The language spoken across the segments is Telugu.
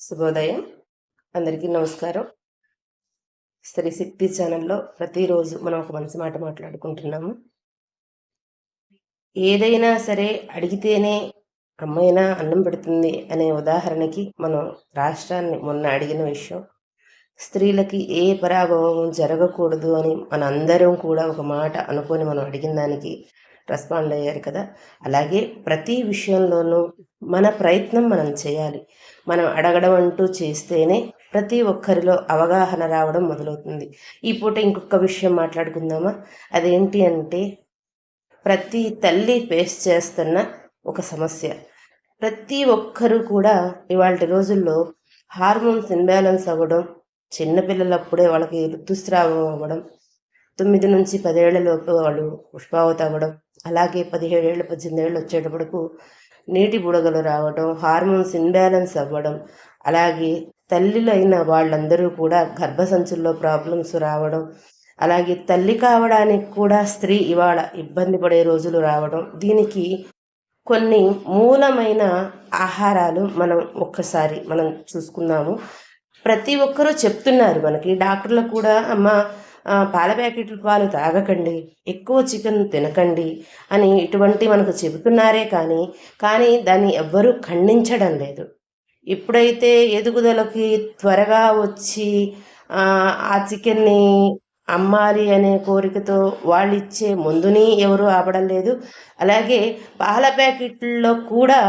శుభోదయం. అందరికీ నమస్కారం. స్త్రీ శక్తి ఛానల్లో ప్రతిరోజు మనం ఒక మంచి మాట మాట్లాడుకుంటున్నాము. ఏదైనా సరే అడిగితేనే అమ్మైనా అన్నం పెడుతుంది అనే ఉదాహరణకి మనం రాష్ట్రాన్ని మొన్న అడిగిన విషయం. స్త్రీలకి ఏ పరాభవం జరగకూడదు అని మనందరం కూడా ఒక మాట అనుకొని మనం అడిగిన దానికి రెస్పాండ్ అయ్యారు కదా. అలాగే ప్రతి విషయంలోనూ మన ప్రయత్నం మనం చేయాలి. మనం అడగడం అంటూ చేస్తేనే ప్రతి ఒక్కరిలో అవగాహన రావడం మొదలవుతుంది. ఈ పూట ఇంకొక విషయం మాట్లాడుకుందామా? అదేంటి అంటే ప్రతి తల్లి ఫేస్ చేస్తున్న ఒక సమస్య. ప్రతి ఒక్కరూ కూడా ఇవాళ రోజుల్లో హార్మోన్స్ ఇన్బ్యాలెన్స్ అవ్వడం చిన్నపిల్లలప్పుడే వాళ్ళకి ఋతుస్రావం అవ్వడం తొమ్మిది నుంచి పదేళ్ళ లోపు వాళ్ళు పుష్పావతి అవ్వడం అలాగే పదిహేడేళ్ళు పద్దెనిమిది ఏళ్ళు వచ్చేటప్పటికు నీటి బుడగలు రావడం హార్మోన్స్ ఇన్బ్యాలెన్స్ అవ్వడం అలాగే తల్లిలైన వాళ్ళందరూ కూడా గర్భసంచుల్లో ప్రాబ్లమ్స్ రావడం అలాగే తల్లి కావడానికి కూడా స్త్రీ ఇవాళ ఇబ్బంది పడే రోజులు రావడం దీనికి కొన్ని మూలమైన ఆహారాలు మనం ఒక్కసారి మనం చూసుకుందాము. ప్రతి ఒక్కరూ చెప్తున్నారు మనకి డాక్టర్లు కూడా అమ్మ పాల ప్యాకెట్ల పాలు తాగకండి ఎక్కువ చికెన్ తినకండి అని ఇటువంటి మనకు చెబుతున్నారే కానీ కానీ దాన్ని ఎవ్వరూ ఖండించడం లేదు. ఇప్పుడైతే ఎదుగుదలకి త్వరగా వచ్చి ఆ, చికెన్ని అమ్మాలి అనే కోరికతో వాళ్ళు ఇచ్చే మందుని ఎవరు ఆపడం లేదు. అలాగే పాల ప్యాకెట్లలో కూడా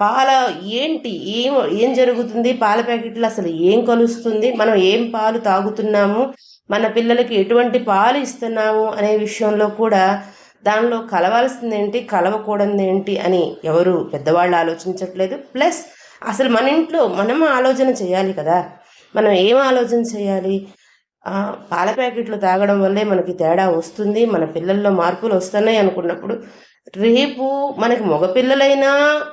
పాల ఏంటి ఏం ఏం జరుగుతుంది పాల ప్యాకెట్లు అసలు ఏం కలుస్తుంది మనం ఏం పాలు తాగుతున్నాము మన పిల్లలకి ఎటువంటి పాలు ఇస్తున్నాము అనే విషయంలో కూడా దానిలో కలవాల్సింది ఏంటి కలవకూడదు ఏంటి అని ఎవరు పెద్దవాళ్ళు ఆలోచించట్లేదు. ప్లస్ అసలు మన ఇంట్లో మనం ఆలోచన చేయాలి కదా. మనం ఏం ఆలోచన చేయాలి? పాల ప్యాకెట్లు తాగడం వల్లే మనకి తేడా వస్తుంది మన పిల్లల్లో మార్పులు వస్తున్నాయి అనుకున్నప్పుడు రేపు మనకి మగపిల్లలైనా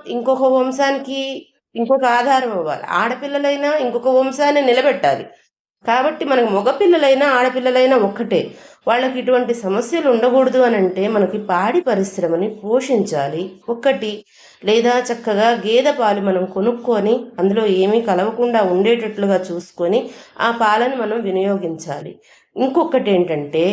ఇంకొక వంశానికి ఇంకొక ఆధారం అవ్వాలి. ఆడపిల్లలైనా ఇంకొక వంశాన్ని నిలబెట్టాలి. కాబట్టి మనకు మగపిల్లలైనా ఆడపిల్లలైనా ఒక్కటే. వాళ్ళకి ఇటువంటి సమస్యలు ఉండకూడదు అని అంటే మనకి పాడి పరిశ్రమని పోషించాలి. ఒక్కటి లేదా చక్కగా గేదె పాలు మనం కొనుక్కొని అందులో ఏమీ కలవకుండా ఉండేటట్లుగా చూసుకొని ఆ పాలను మనం వినియోగించాలి. ఇంకొకటి ఏంటంటే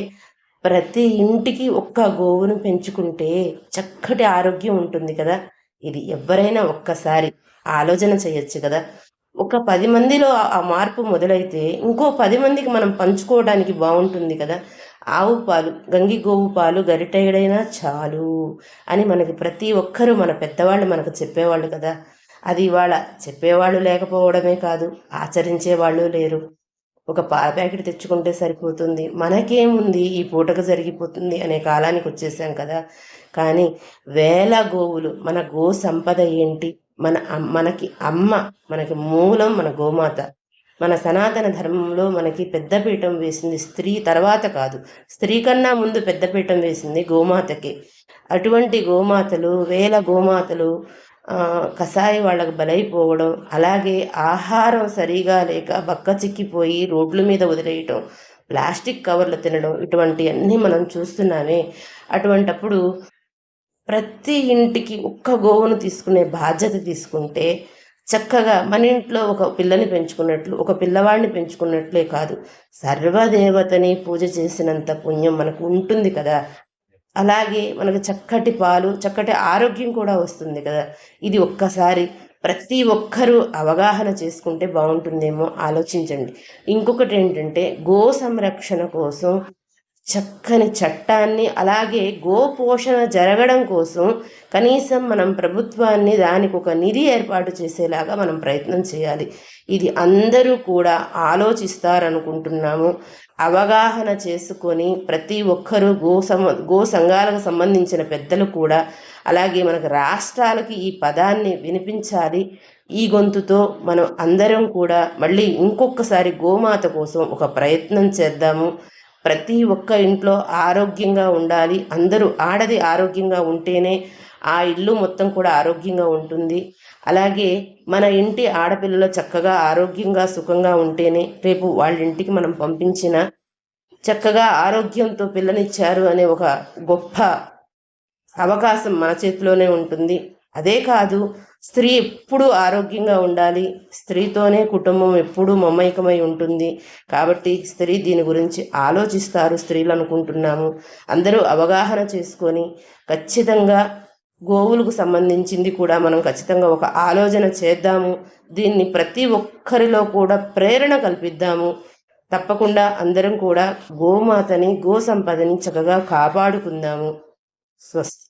ప్రతి ఇంటికి ఒక్క గోవును పెంచుకుంటే చక్కటి ఆరోగ్యం ఉంటుంది కదా. ఇది ఎవరైనా ఒక్కసారి ఆలోచన చేయొచ్చు కదా. ఒక పది మందిలో ఆ- మార్పు మొదలైతే ఇంకో పది మందికి మనం పంచుకోవడానికి బాగుంటుంది కదా. ఆవు పాలు గంగి గోవు పాలు గరిటెడైనా చాలు అని మనకి ప్రతి ఒక్కరూ మన పెద్దవాళ్ళు మనకు చెప్పేవాళ్ళు కదా. అది ఇవాళ చెప్పేవాళ్ళు లేకపోవడమే కాదు ఆచరించే వాళ్ళు లేరు. ఒక పాల ప్యాకెట్ తెచ్చుకుంటే సరిపోతుంది. మనకేముంది ఈ పూటకు జరిగిపోతుంది అనే కాలానికి వచ్చేసాం కదా. కానీ వేల గోవులు మన గో సంపద ఏంటి? మన అమ్- మనకి అమ్మ మనకి మూలం మన గోమాత. మన సనాతన ధర్మంలో మనకి పెద్దపీఠం వేసింది స్త్రీ తర్వాత కాదు. స్త్రీ కన్నా ముందు పెద్దపీఠం వేసింది గోమాతకి. అటువంటి గోమాతలు వేల గోమాతలు కషాయి వాళ్ళకు బలైపోవడం అలాగే ఆహారం సరిగా లేక బక్క చిక్కిపోయి రోడ్ల మీద వదిలేయటం ప్లాస్టిక్ కవర్లు తినడం ఇటువంటివన్నీ మనం చూస్తున్నామే. అటువంటప్పుడు ప్రతి ఇంటికి ఒక్క గోవును తీసుకునే బాధ్యత తీసుకుంటే చక్కగా మన ఇంట్లో ఒక పిల్లని పెంచుకున్నట్లు ఒక పిల్లవాడిని పెంచుకున్నట్లే కాదు. సర్వదేవతని పూజ చేసినంత పుణ్యం మనకు ఉంటుంది కదా. అలాగే మనకు చక్కటి పాలు చక్కటి ఆరోగ్యం కూడా వస్తుంది కదా. ఇది ఒక్కసారి ప్రతి ఒక్కరూ అవగాహన చేసుకుంటే బాగుంటుందేమో ఆలోచించండి. ఇంకొకటి ఏంటంటే గో సంరక్షణ కోసం చక్కని చట్టాన్ని అలాగే గోపోషణ జరగడం కోసం కనీసం మనం ప్రభుత్వాన్ని దానికి ఒక నిధి ఏర్పాటు చేసేలాగా మనం ప్రయత్నం చేయాలి. ఇది అందరూ కూడా ఆలోచిస్తారనుకుంటున్నాము. అవగాహన చేసుకొని ప్రతి ఒక్కరూ గో సమ గో సంఘాలకు సంబంధించిన పెద్దలు కూడా అలాగే మనకు రాష్ట్రాలకి ఈ పదాన్ని వినిపించాలి. ఈ గొంతుతో మనం అందరం కూడా మళ్ళీ ఇంకొకసారి గోమాత కోసం ఒక ప్రయత్నం చేద్దాము. ప్రతి ఒక్క ఇంట్లో ఆరోగ్యంగా ఉండాలి. అందరూ ఆడది ఆరోగ్యంగా ఉంటేనే ఆ ఇల్లు మొత్తం కూడా ఆరోగ్యంగా ఉంటుంది. అలాగే మన ఇంటి ఆడపిల్లలు చక్కగా ఆరోగ్యంగా సుఖంగా ఉంటేనే రేపు వాళ్ళ ఇంటికి మనం పంపించిన చక్కగా ఆరోగ్యంతో పిల్లనిచ్చారు అనే ఒక గొప్ప అవకాశం మన చేతిలోనే ఉంటుంది. అదే కాదు స్త్రీ ఎప్పుడూ ఆరోగ్యంగా ఉండాలి. స్త్రీతోనే కుటుంబం ఎప్పుడూ మమైకమై ఉంటుంది. కాబట్టి స్త్రీ దీని గురించి ఆలోచిస్తారు. స్త్రీలు అనుకుంటున్నాము. అందరూ అవగాహన చేసుకొని ఖచ్చితంగా గోవులకు సంబంధించింది కూడా మనం ఖచ్చితంగా ఒక ఆలోచన చేద్దాము. దీన్ని ప్రతి ఒక్కరిలో కూడా ప్రేరణ కల్పిద్దాము. తప్పకుండా అందరం కూడా గోమాతని గో సంపదని చక్కగా కాపాడుకుందాము. స్వస్తి.